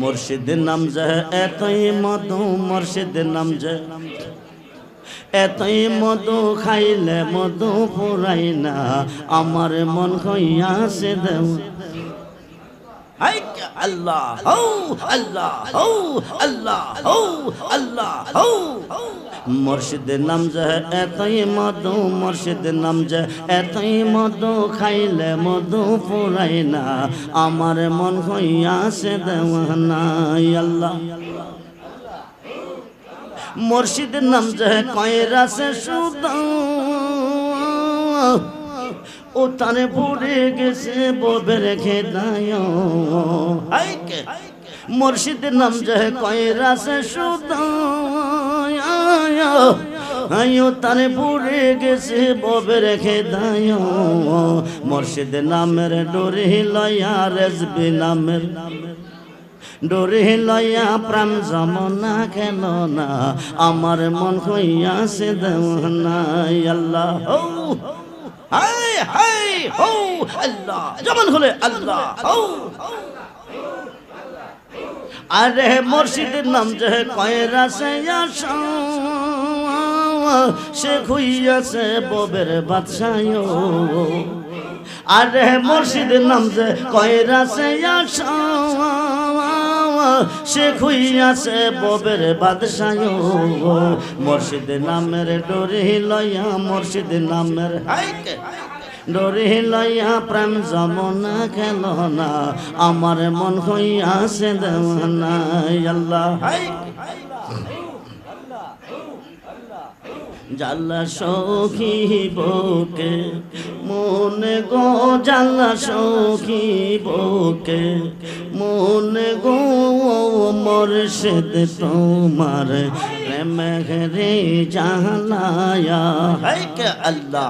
মুর্শিদ নাম যে, এতই মধু মুর্শিদ নাম যে। এতই মধু খাইলে মধু পুরাই না, আমার মন হইয়াছে দেউ আল্লাহ হৌ আল্লাহ আল্লাহ আল্লাহ মুর্শিদ নাম যে এতই মধু, মুর্শিদ নাম যে এতই মধু, খাইলে মধু পুরাই না। আমার মন হইয়াছে দেওয়ানা আল্লাহ। মুর্শিদ নাম যে কয়রা সে সুদা ও তারে পড়ে গেছে ববে রেখে দায় মুর্শিদ নাম যে কয়রা সে সুদা আয়ো তারে পড়ে গেছে ববে রেখে দায় মুর্শিদ নামের ডোরে লয়া, রেজবি নামের ডোরে লয়া, প্রাণ জমনা খেল না, আমার মন হইয়াছে দেওয়ানা আল্লাহ হাই হাই হৌ, আল্লাহ যেমন হলে আল্লাহ হৌ। আরে মুর্শিদের নাম যে কয়রা সে সে খুইয়াছে ববের বাদশায় আরে মুর্শিদের নাম যে কয়রা সে সে খুইয়াছে ববের বাদশায় মুর্শিদ নামের ডোরে লয়া মুর্শিদ নামের ডোরে লইয়া প্রেম যমনা খেল না, আমার মন হইয়াছে দেওয়ানা আল্লাহ জাল্লা সখী বকে মনে গো জাল্লা সখী বকে মনে গো মরশেদ তোমার প্রেম ঘরে জালায়া হাই কে আল্লাহ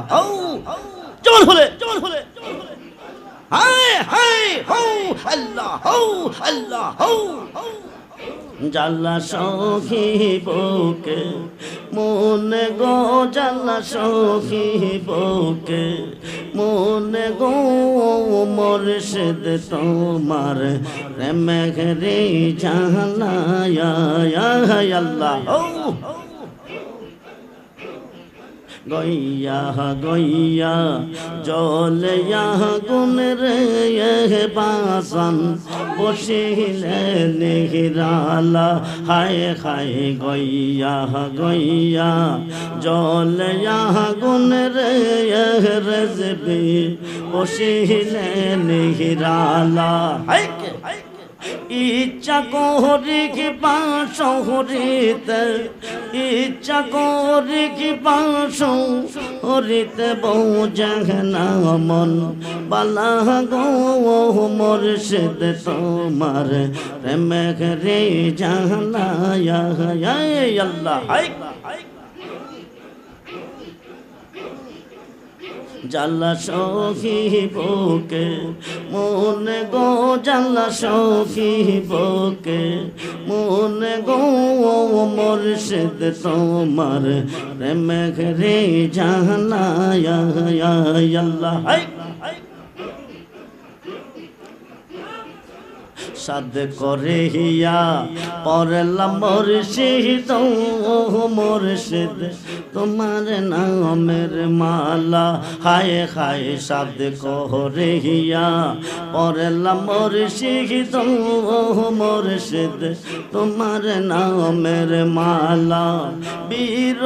যেমন হলে যেমন হলে হাই হাই হৌ, আল্লাহ হৌ আল্লাহ, হৌ জাল্লা সখী বকে মনে গো জাল্লা সখী বকে মনে গো মরশেদ তোমার প্রেম ঘরে জালায়া আল্লাহ গইয়া গইয়া জলয়া গুন রে বাসন বসিলে নেহরালা, হায় হায়, গইয়া গইয়া জলয়া গুন রে রেজবি। বসিলে নেহরালা, হায় ইচ্ছা করি কি পাশ হরিতে ইচ্ছা করি কি পাশ হরিতে বউ জাগনা মন। বালা গো মুর্শিদ, তোমার প্রেম রে জানা আল্লাহ হাই জাল্লা সখী বোকে মনে গো জাল্লা সখী বোকে মনে গো মুর্শিদ তোমার প্রেম ঘরে জানা আল্লাহ। সাদ করে হিয়া পরলাম মুর্শিদ মুর্শিদ, তোমার নামের মালা, হায় হায় সাদ করে হিয়া পরলাম মুর্শিদ মুর্শিদ, তোমার নামের মালা, বীর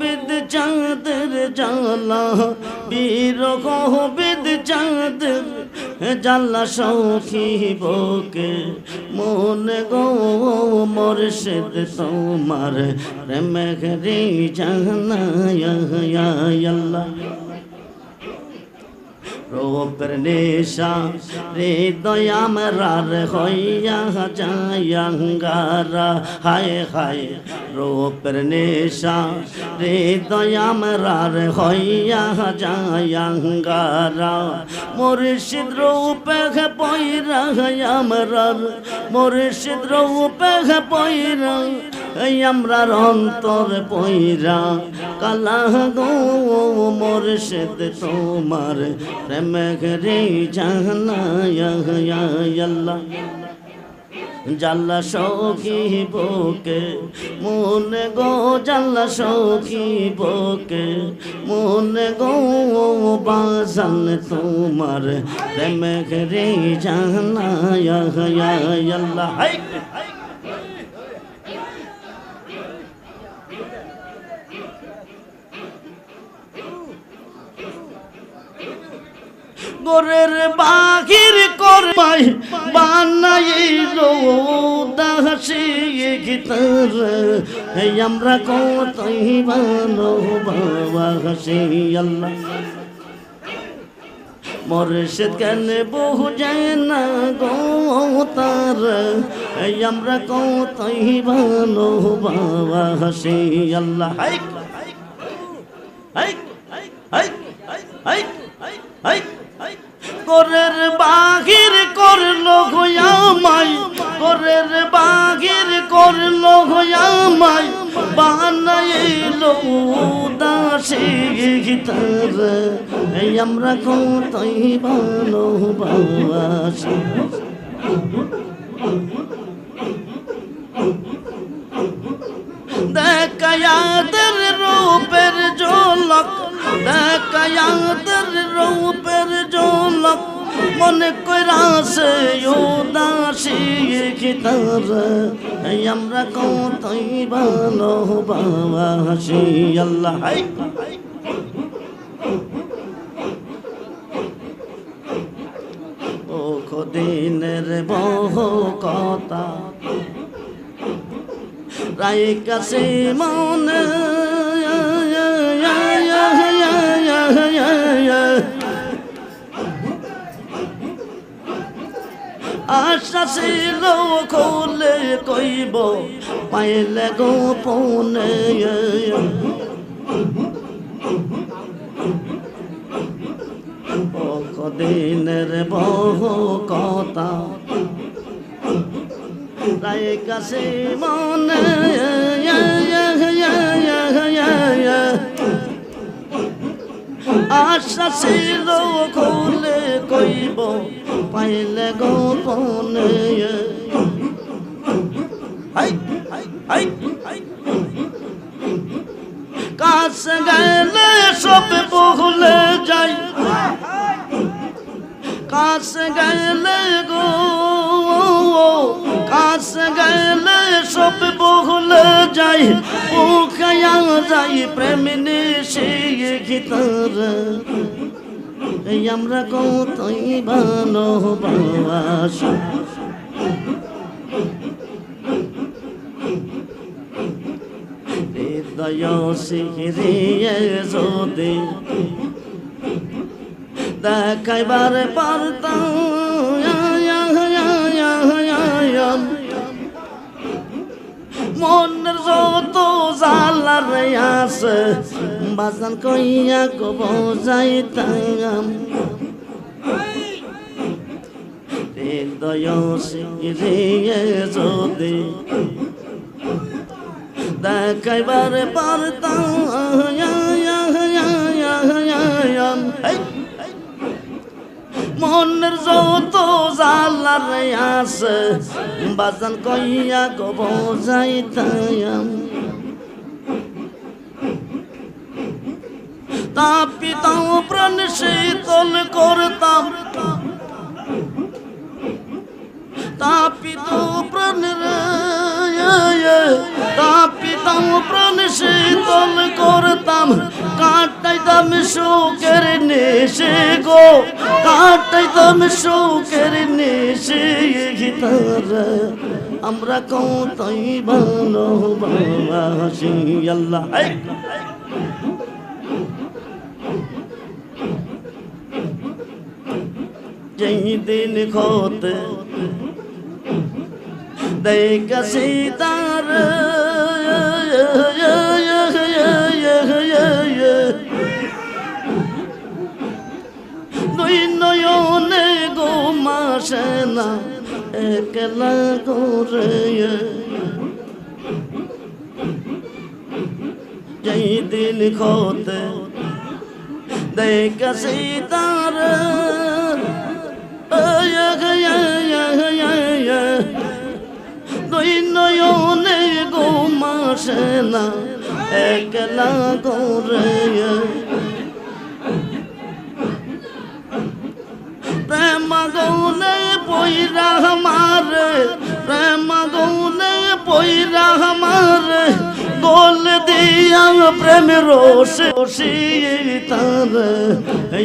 বিদ চাঁদের জালা, বীর বিদ চাঁদের জাল্লা সৌখী বোকে মনে গো মুর্শিদ তোমার প্রেম ঘরে জানা আল্লাহ। রূপের নেশা, হৃদয় আমরার হইয়া যায়াঙ্গারা হায় হায়, রূপের নেশা, হৃদয় আমরার হইয়া যায়াঙ্গারা মুর্শিদ রূপে পয়রা আমরার, মুর্শিদ রূপে পয়রা আমরার অন্তর পয়রা। কালা গো মুর্শিদ তোমার প্রেম ঘরে জানা আল্লাহ জাল্লা সখী বকে মনে গো জাল্লা সখী বকে মনে গো বাজাল তোমার প্রেম রে জানা আল্লাহ গোরের বাঘির করবাই বানাইল দাসি গীতার। এই আমরা কতই ভালো বাবা হাসি আল্লাহ। মরশেদ কেন বহু যায় না গো তার। এই আমরা কতই ভালো বাবা হাসি আল্লাহ হাইক হাইক হাইক হাইক হাইক হাইক হাইক। করের বাঘির করল গোয়ামাই করের বাঘির করল গোয়ামাই বানাইলো দাসী গীতার, এই আমরা কতই ভালো বাসি দেখায়াদের রূপের ঝলক দেখায়াদের রূপের ঝলক মনে কইরাছে উদাসী এই আমরা কতই ভালো বাসি আল্লাহ ও খদিনের বহু কথা রায় কাছে মনে আশা ছিল খোলে কইব পাইলে গোপনে। দিনের বহু কথা রায় কাছে মনে। আশা ছিল খুলে কইব, পাইলে গোপনে। কাছে গেলে সব ভুলে যাই। কাছে গেলে গো, কাছে গেলে সব ভুলে যাই। যাই প্রেম সে গীতার এই আমরা কতই ভালোবাসি হৃদয় শিখিয়ে যদি দেখাইবার পারতাম যত আছে বাজান কইয়া কব যাইতাম হৃদয় যদি দেখাইবার পারতাম মনের যত জালার আছে বাজান কইয়া গব যাইতাম তাপিতাম প্রাণ শীতল করতাম। তাপিত প্রাণের তাপিতাম প্রাণ শীতল করতাম। কাটাইতাম সুখের নেশে গো কাটাইতাম সুখের নেশে গীতার। আমরা কতই ভালো বাসি আল্লাহ যেই দিন খোতে দেখ সীতার দুই নয়নে গো মাসে না একলা গোরে যেই দিন খোতে দেখ সীতার দুই নয়নে গোমাসে না একলা করে প্রেম গৌলে পইরা মারে প্রেম গৌলে পইরা মারে গোল দিয়া প্রেম রোষ তার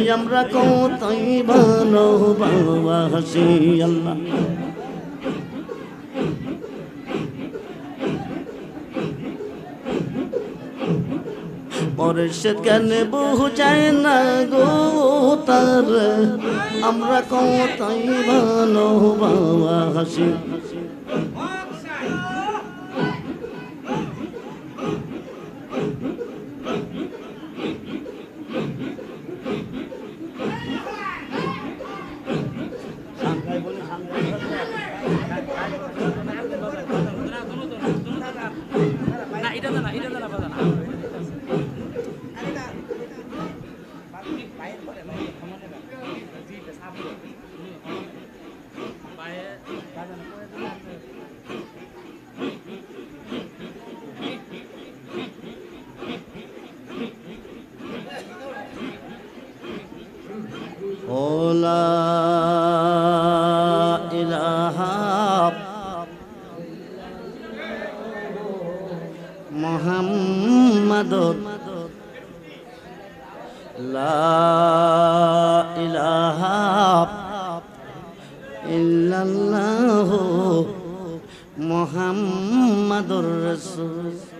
আমরা কতই ভালো বাবাসি আল্লাহ। পরিষদ জ্ঞান বহু যায় না গো তার আমরা কতই ভালো বাবা হাসি ইলাহা মোহাম্মদ ইহ মোহাম্মদুর রাসূল।